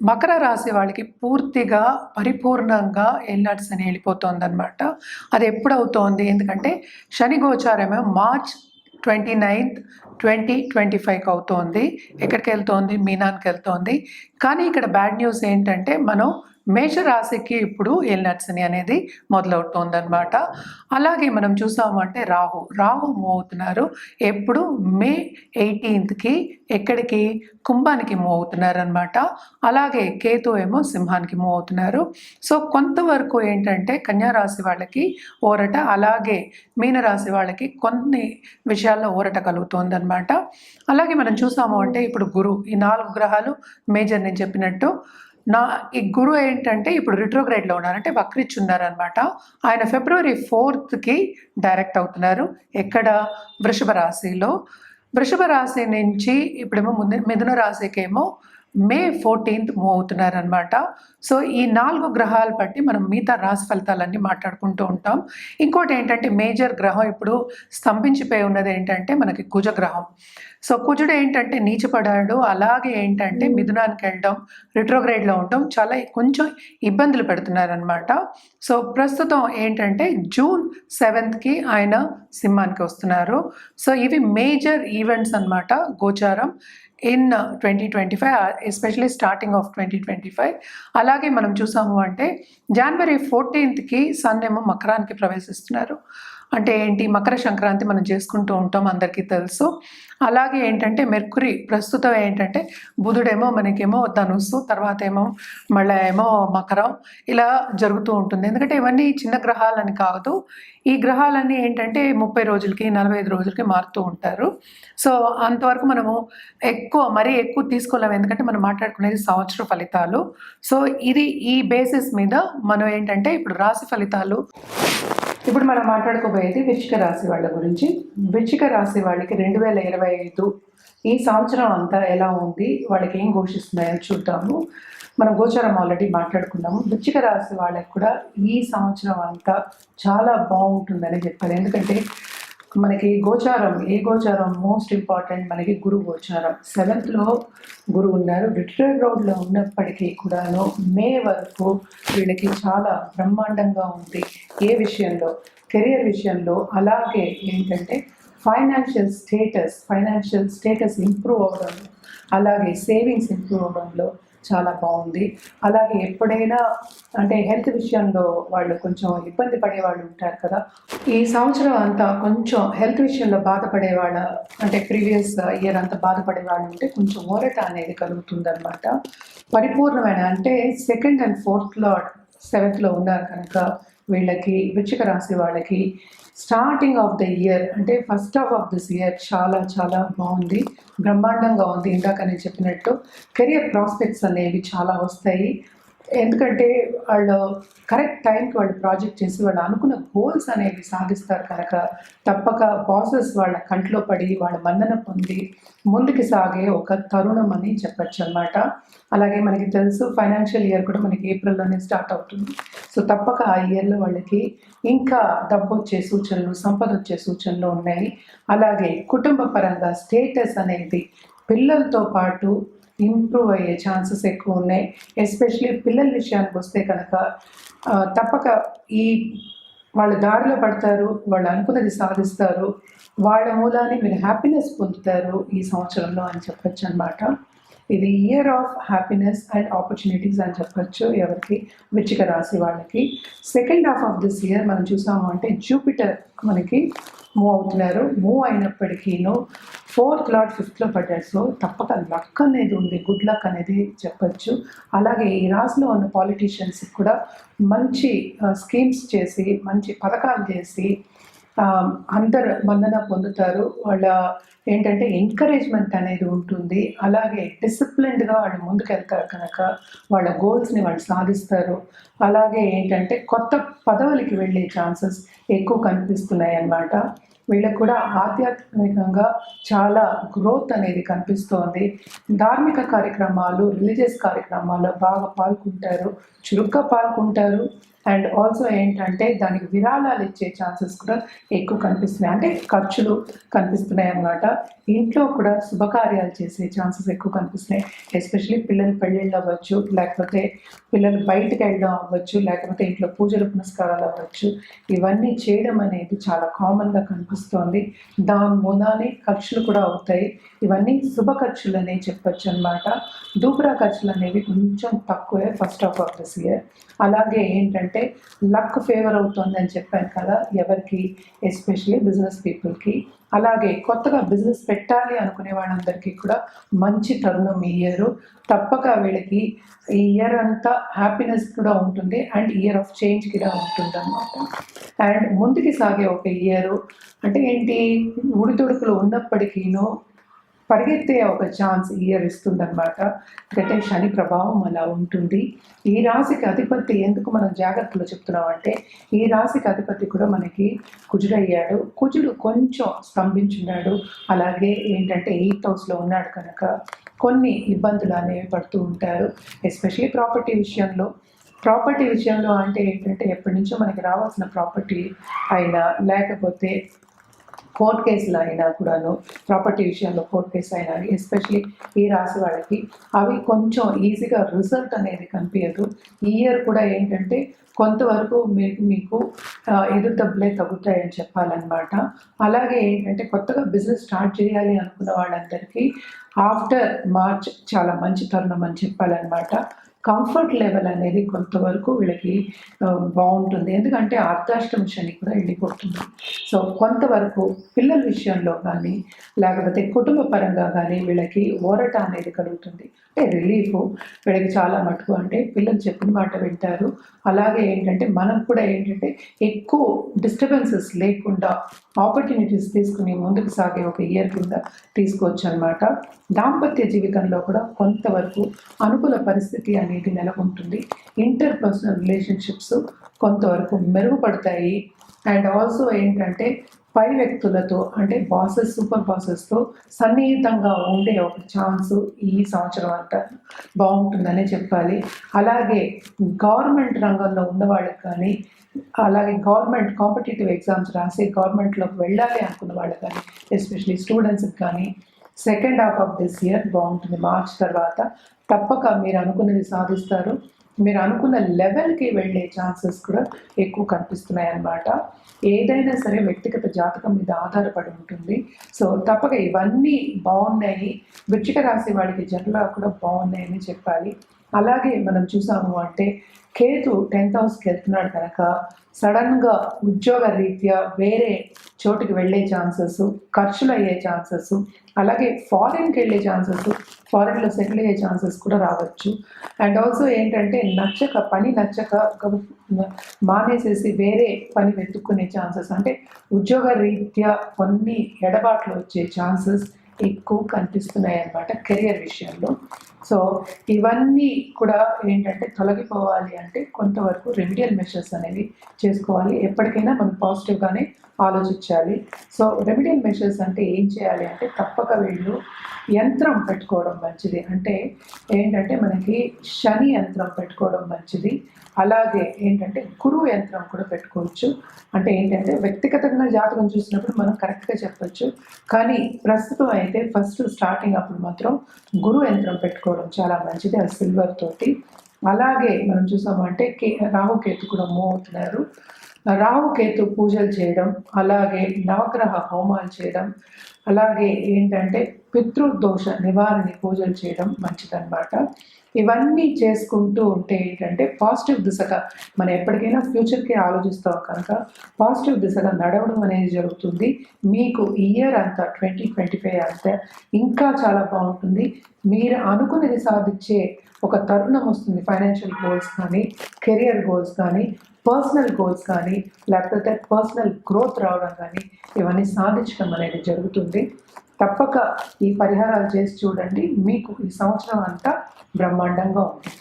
మకర రాశి వాళ్ళకి పూర్తిగా పరిపూర్ణంగా ఎల్నట్స్ అని వెళ్ళిపోతుంది అనమాట అది ఎప్పుడు అవుతోంది ఎందుకంటే శని గోచారమే March twenty ninth twenty twenty ఫైవ్కి అవుతోంది. ఎక్కడికి వెళ్తోంది మీనాన్కి వెళ్తోంది. కానీ ఇక్కడ బ్యాడ్ న్యూస్ ఏంటంటే మనం మేషరాశికి ఇప్పుడు ఎల్నట్స్ని అనేది మొదలవుతోందనమాట అలాగే మనం చూసామంటే రాహు. రాహు మూవ్ అవుతున్నారు ఎప్పుడు మే ఎయిటీన్త్కి ఎక్కడికి? కుంభానికి మూవ్ అవుతున్నారనమాట అలాగే కేతు ఏమో సింహానికి మూవ్ అవుతున్నారు సో కొంతవరకు ఏంటంటే కన్యా రాశి వాళ్ళకి ఊరట అలాగే మీనరాశి వాళ్ళకి కొన్ని విషయాల్లో ఊరట కలుగుతుందనమాట అలాగే మనం చూసాము అంటే ఇప్పుడు గురు. ఈ నాలుగు గ్రహాలు మేజర్ నేను చెప్పినట్టు నా ఈ గురు ఏంటంటే ఇప్పుడు రిట్రోగ్రేడ్లో ఉన్నారు. అంటే వక్రిచ్ ఉన్నారనమాట ఆయన ఫిబ్రవరి ఫోర్త్కి డైరెక్ట్ అవుతున్నారు. ఎక్కడ? వృషభ రాశిలో. వృషభ రాశి నుంచి ఇప్పుడేమో ముందు మిథున రాశికేమో మే ఫోర్టీన్త్ మూవ్ అవుతున్నారనమాట సో ఈ నాలుగు గ్రహాలు బట్టి మనం మిగతా రాశి ఫలితాలన్నీ మాట్లాడుకుంటూ ఉంటాం. ఇంకోటి ఏంటంటే మేజర్ గ్రహం ఇప్పుడు స్తంభించిపోయి ఉన్నది ఏంటంటే మనకి కుజగ్రహం. సో కుజుడు ఏంటంటే నీచపడాడు. అలాగే ఏంటంటే మిథునానికి వెళ్ళడం రిట్రోగ్రేడ్లో ఉండడం చాలా కొంచెం ఇబ్బందులు పెడుతున్నారనమాట సో ప్రస్తుతం ఏంటంటే జూన్ సెవెంత్కి ఆయన సింహానికి వస్తున్నారు. సో ఇవి మేజర్ ఈవెంట్స్ అన్నమాట గోచారం. In twenty twenty five especially starting of twenty twenty five. అలాగే మనం చూసాము అంటే జనవరి ఫోర్టీన్త్కి సన్ ఏమో మకరానికి ప్రవేశిస్తున్నారు. అంటే ఏంటి? మకర సంక్రాంతి మనం చేసుకుంటూ ఉంటాం అందరికీ తెలుసు. అలాగే ఏంటంటే మెర్కురీ ప్రస్తుతం ఏంటంటే బుధుడేమో మనకేమో ధనుస్సు తర్వాత ఏమో మళ్ళీ ఏమో మకరం ఇలా జరుగుతూ ఉంటుంది. ఎందుకంటే ఇవన్నీ చిన్న గ్రహాలని కాదు. ఈ గ్రహాలన్నీ ఏంటంటే ముప్పై రోజులకి నలభై ఐదు రోజులకి మారుతూ ఉంటారు. సో అంతవరకు మనము ఎక్కువ మరీ ఎక్కువ తీసుకోలేము. ఎందుకంటే మనం మాట్లాడుకునేది సంవత్సర ఫలితాలు. సో ఇది ఈ బేసిస్ మీద మనం ఏంటంటే ఇప్పుడు రాశి ఫలితాలు ఇప్పుడు మనం మాట్లాడుకోబోయేది వృచ్చిక రాశి వాళ్ళ గురించి. వృచ్చిక రాశి వాళ్ళకి రెండు వేల ఇరవై ఐదు ఈ సంవత్సరం అంతా ఎలా ఉంది? వాళ్ళకి ఏం ఘోషిస్తున్నాయో చూద్దాము. మనం గోచారం ఆల్రెడీ మాట్లాడుకున్నాము. వృచ్చిక రాశి వాళ్ళకి కూడా ఈ సంవత్సరం అంతా చాలా బాగుంటుందని చెప్పారు. ఎందుకంటే మనకి గోచారం ఏ గోచారం మోస్ట్ ఇంపార్టెంట్ మనకి గురు గోచారం. సెవెంత్లో గురువు ఉన్నారు. రిటైర్డ్ రోడ్లో ఉన్నప్పటికీ కూడాను మే వరకు వీళ్ళకి చాలా బ్రహ్మాండంగా ఉంది. ఏ విషయంలో? కెరియర్ విషయంలో. అలాగే ఏంటంటే financial status financial status improve అవ్వడంలో అలాగే సేవింగ్స్ ఇంప్రూవ్ అవ్వడంలో చాలా బాగుంది. అలాగే ఎప్పుడైనా అంటే హెల్త్ విషయంలో వాళ్ళు కొంచెం ఇబ్బంది పడే వాళ్ళు ఉంటారు కదా ఈ సంవత్సరం అంతా కొంచెం హెల్త్ విషయంలో బాధపడే వాళ్ళ అంటే ప్రీవియస్ ఇయర్ అంతా బాధపడే వాళ్ళు ఉంటే కొంచెం ఓరట అనేది కలుగుతుందన్నమాట. పరిపూర్ణమైన అంటే సెకండ్ అండ్ ఫోర్త్ లార్డ్ సెవెంత్లో ఉన్నారు కనుక వీళ్ళకి వృచ్చిక రాశి వాళ్ళకి స్టార్టింగ్ ఆఫ్ ద ఇయర్ అంటే first half of this year చాలా చాలా బాగుంది. బ్రహ్మాండంగా ఉంది. ఇందాక నేను చెప్పినట్టు కెరియర్ ప్రాస్పెక్ట్స్ అనేవి చాలా వస్తాయి. ఎందుకంటే వాళ్ళు కరెక్ట్ టైంకి వాళ్ళు ప్రాజెక్ట్ చేసి వాళ్ళు అనుకున్న గోల్స్ అనేవి సాధిస్తారు కనుక తప్పక బాసెస్ వాళ్ళ కంట్లో పడి వాళ్ళ మన్నన పొంది ముందుకు సాగే ఒక తరుణం అని చెప్పచ్చు అనమాట అలాగే మనకి తెలుసు ఫైనాన్షియల్ ఇయర్ కూడా మనకి ఏప్రిల్లోనే స్టార్ట్ అవుతుంది. సో తప్పక ఆ ఇయర్లో వాళ్ళకి ఇంకా డబ్బు వచ్చే సూచనలు సంపద వచ్చే సూచనలు ఉన్నాయి. అలాగే కుటుంబ పరంగా స్టేటస్ అనేది పిల్లలతో పాటు ఇంప్రూవ్ అయ్యే ఛాన్సెస్ ఎక్కువ ఉన్నాయి. ఎస్పెషలీ పిల్లల విషయానికి వస్తే కనుక తప్పక ఈ వాళ్ళ దారిలో పడతారు వాళ్ళు అనుకున్నది సాధిస్తారు వాళ్ళ మూలాన్ని మీరు హ్యాపీనెస్ పొందుతారు ఈ సంవత్సరంలో అని చెప్పొచ్చు అనమాట ఇది year of happiness and opportunities అని చెప్పొచ్చు ఎవరికి వృచ్చిక రాశి వాళ్ళకి. Second half of this year మనం చూసాము అంటే జూపిటర్ మనకి మూవ్ అవుతున్నారు. మూవ్ అయినప్పటికీను ఫోర్త్ లాట్ ఫిఫ్త్లో పడ్డాడు. సో తప్పక లక్ అనేది ఉంది గుడ్ లక్ అనేది చెప్పచ్చు. అలాగే ఈ రాసులో ఉన్న పాలిటీషియన్స్ కూడా మంచి స్కీమ్స్ చేసి మంచి పథకాలు చేసి అందరు మందన పొందుతారు. వాళ్ళ ఏంటంటే ఎంకరేజ్మెంట్ అనేది ఉంటుంది. అలాగే డిసిప్లిన్డ్గా వాళ్ళు ముందుకెళ్తారు కనుక వాళ్ళ గోల్స్ని వాళ్ళు సాధిస్తారు. అలాగే ఏంటంటే కొత్త పదవులకి వెళ్ళే ఛాన్సెస్ ఎక్కువ కనిపిస్తున్నాయి అన్నమాట. వీళ్ళకు కూడా ఆధ్యాత్మికంగా చాలా గ్రోత్ అనేది కనిపిస్తోంది. ధార్మిక కార్యక్రమాలు రిలీజియస్ కార్యక్రమాల్లో బాగా పాల్గొంటారు చురుగ్గా పాల్గొంటారు. అండ్ ఆల్సో ఏంటంటే దానికి విరాళాలు ఇచ్చే ఛాన్సెస్ కూడా ఎక్కువ కనిపిస్తున్నాయి. అంటే ఖర్చులు కనిపిస్తున్నాయి అన్నమాట. ఇంట్లో కూడా శుభకార్యాలు చేసే ఛాన్సెస్ ఎక్కువ కనిపిస్తున్నాయి. ఎస్పెషలీ పిల్లలు పెళ్ళిళ్ళు అవ్వచ్చు లేకపోతే పిల్లలు బయటకు వెళ్ళడం అవ్వచ్చు లేకపోతే ఇంట్లో పూజలు పునస్కారాలు అవ్వచ్చు. ఇవన్నీ చేయడం అనేది చాలా కామన్గా కనిపిస్తోంది. దాని మూలానే ఖర్చులు కూడా అవుతాయి. ఇవన్నీ శుభ ఖర్చులు అనేవి చెప్పచ్చు అనమాట దూపురా ఖర్చులు అనేవి కొంచెం తక్కువే first of all this year అలాగే ఏంటంటే లక్ ఫేవర్ అవుతుందని చెప్పాను కదా ఎవరికి? ఎస్పెషలీ బిజినెస్ పీపుల్కి. అలాగే కొత్తగా బిజినెస్ పెట్టాలి అనుకునే వాళ్ళందరికీ కూడా మంచి తరుణం ఈ ఇయర్. తప్పక వీళ్ళకి ఈ ఇయర్ అంతా హ్యాపీనెస్ కూడా ఉంటుంది అండ్ ఇయర్ ఆఫ్ చేంజ్ కూడా ఉంటుంది అనమాట అండ్ ముందుకి సాగే ఒక ఇయర్ అంటే ఏంటి? ఉడిదుడుకులు ఉన్నప్పటికీను పరిగెత్తే ఒక ఛాన్స్ ఇయర్ ఇస్తుందన్నమాట అంటే శని ప్రభావం అలా ఉంటుంది. ఈ రాశికి అధిపతి ఎందుకు మనం జాగ్రత్తలు చెప్తున్నాం అంటే ఈ రాశికి అధిపతి కూడా మనకి కుజుడయ్యాడు. కుజుడు కొంచెం స్తంభించున్నాడు. అలాగే ఏంటంటే ఎయిత్ హౌస్లో ఉన్నాడు కనుక కొన్ని ఇబ్బందులు అనేవి పడుతూ ఉంటారు. ఎస్పెషలీ ప్రాపర్టీ విషయంలో. ప్రాపర్టీ విషయంలో అంటే ఏంటంటే ఎప్పటి నుంచో మనకి రావాల్సిన ప్రాపర్టీ అయినా లేకపోతే కోర్ట్ కేసులు అయినా కూడాను ప్రాపర్టీ విషయంలో కోర్ట్ కేసు అయినా ఎస్పెషలీ ఈ రాశి వాళ్ళకి అవి కొంచెం ఈజీగా రిజల్ట్ అనేది కనిపించదు. ఈ ఇయర్ కూడా ఏంటంటే కొంతవరకు మీకు మీకు ఎదురు దెబ్బలే తగ్గుతాయని చెప్పాలన్నమాట. అలాగే ఏంటంటే కొత్తగా బిజినెస్ స్టార్ట్ చేయాలి అనుకున్న వాళ్ళందరికీ ఆఫ్టర్ మార్చ్ చాలా మంచి తరుణం అని చెప్పాలన్నమాట. కంఫర్ట్ లెవెల్ అనేది కొంతవరకు వీళ్ళకి బాగుంటుంది. ఎందుకంటే అర్ధాష్టమ శని కూడా వెళ్ళిపోతుంది. సో కొంతవరకు పిల్లల విషయంలో కానీ లేకపోతే కుటుంబ పరంగా కానీ వీళ్ళకి ఓరట అనేది కలుగుతుంది. అంటే రిలీఫ్ వీళ్ళకి చాలా మటుకు అంటే పిల్లలు చెప్పిన మాట వింటారు. అలాగే ఏంటంటే మనం కూడా ఏంటంటే ఎక్కువ డిస్టర్బెన్సెస్ లేకుండా ఆపర్చునిటీస్ తీసుకుని ముందుకు సాగే ఒక ఇయర్ కింద తీసుకోవచ్చు అనమాట దాంపత్య జీవితంలో కూడా కొంతవరకు అనుకూల పరిస్థితి అనేది నెలకొంటుంది. ఇంటర్ పర్సనల్ రిలేషన్షిప్స్ కొంతవరకు మెరుగుపడతాయి. అండ్ ఆల్సో ఏంటంటే పై వ్యక్తులతో అంటే బాసెస్ సూపర్ బాసెస్తో సన్నిహితంగా ఉండే ఒక ఛాన్స్ ఈ సంవత్సరం అంతా బాగుంటుందనే చెప్పాలి. అలాగే గవర్నమెంట్ రంగంలో ఉన్న వాళ్ళకి కానీ అలాగే గవర్నమెంట్ కాంపిటేటివ్ ఎగ్జామ్స్ రాసి గవర్నమెంట్లోకి వెళ్ళాలి అనుకున్న వాళ్ళకి కానీ ఎస్పెషలీ స్టూడెంట్స్కి కానీ second half of this year బాగుంటుంది. మార్చ్ తర్వాత తప్పక మీరు అనుకున్నది సాధిస్తారు. మీరు అనుకున్న లెవెల్కి వెళ్ళే ఛాన్సెస్ కూడా ఎక్కువ కనిపిస్తున్నాయి అన్నమాట. ఏదైనా సరే వ్యక్తిగత జాతకం మీద ఆధారపడి ఉంటుంది. సో తప్పక ఇవన్నీ బాగున్నాయి. వృచ్చిక రాశి వాళ్ళకి జనరల్గా కూడా బాగున్నాయని చెప్పాలి. అలాగే మనం చూసాము అంటే కేతు టెన్త్ హౌస్కి వెళ్తున్నాడు కనుక సడన్గా ఉద్యోగ రీత్యా వేరే చోటుకి వెళ్ళే ఛాన్సెస్ ఖర్చులు అయ్యే ఛాన్సెస్ అలాగే ఫారిన్కి వెళ్ళే ఛాన్సెస్ ఫారిన్లో సెటిల్ అయ్యే ఛాన్సెస్ కూడా రావచ్చు. అండ్ ఆల్సో ఏంటంటే నచ్చక పని నచ్చక మానేసేసి వేరే పని వెతుక్కునే ఛాన్సెస్. అంటే ఉద్యోగ రీత్యా కొన్ని ఎడబాట్లు వచ్చే ఛాన్సెస్ ఎక్కువ కనిపిస్తున్నాయి అన్నమాట కెరియర్ విషయంలో. సో ఇవన్నీ కూడా ఏంటంటే తొలగిపోవాలి అంటే కొంతవరకు రెమిడియల్ మెషర్స్ అనేవి చేసుకోవాలి. ఎప్పటికైనా మనం పాజిటివ్గానే ఆలోచించాలి. సో రెమిడియల్ మెషర్స్ అంటే ఏం చేయాలి అంటే తప్పక వీళ్ళు యంత్రం పెట్టుకోవడం మంచిది. అంటే ఏంటంటే మనకి శని యంత్రం పెట్టుకోవడం మంచిది. అలాగే ఏంటంటే గురువు యంత్రం కూడా పెట్టుకోవచ్చు. అంటే ఏంటంటే వ్యక్తిగతంగా జాతకం చూసినప్పుడు మనం కరెక్ట్గా చెప్పచ్చు. కానీ ప్రస్తుతం అయితే ఫస్ట్ స్టార్టింగ్ అప్పుడు మాత్రం గురు యంత్రం పెట్టుకోవడం చాలా మంచిది ఆ సిల్వర్ తోటి. అలాగే మనం చూసామంటే కే రాహుకేతు కూడా మూవ్ అవుతున్నారు. రాహుకేతు పూజలు చేయడం అలాగే నవగ్రహ హోమాలు చేయడం అలాగే ఏంటంటే పితృదోష నివారణ పూజలు చేయడం మంచిదన్నమాట. ఇవన్నీ చేసుకుంటూ ఉంటే ఏంటంటే పాజిటివ్ దిశగా మనం ఎప్పటికైనా ఫ్యూచర్కి ఆలోచిస్తాం కనుక పాజిటివ్ దిశగా నడవడం అనేది జరుగుతుంది. మీకు ఇయర్ అంతా ట్వంటీ ట్వంటీ ఫైవ్ అంతా ఇంకా చాలా బాగుంటుంది. మీరు అనుకున్నది సాధించే ఒక తరుణం వస్తుంది. ఫైనాన్షియల్ గోల్స్ కానీ కెరియర్ గోల్స్ కానీ పర్సనల్ గోల్స్ కానీ లేకపోతే పర్సనల్ గ్రోత్ రావడం కానీ ఇవన్నీ సాధించడం అనేది జరుగుతుంది. తప్పక ఈ పరిహారాలు చేసి చూడండి. మీకు ఈ సంవత్సరం అంతా బ్రహ్మాండంగా ఉంటుంది.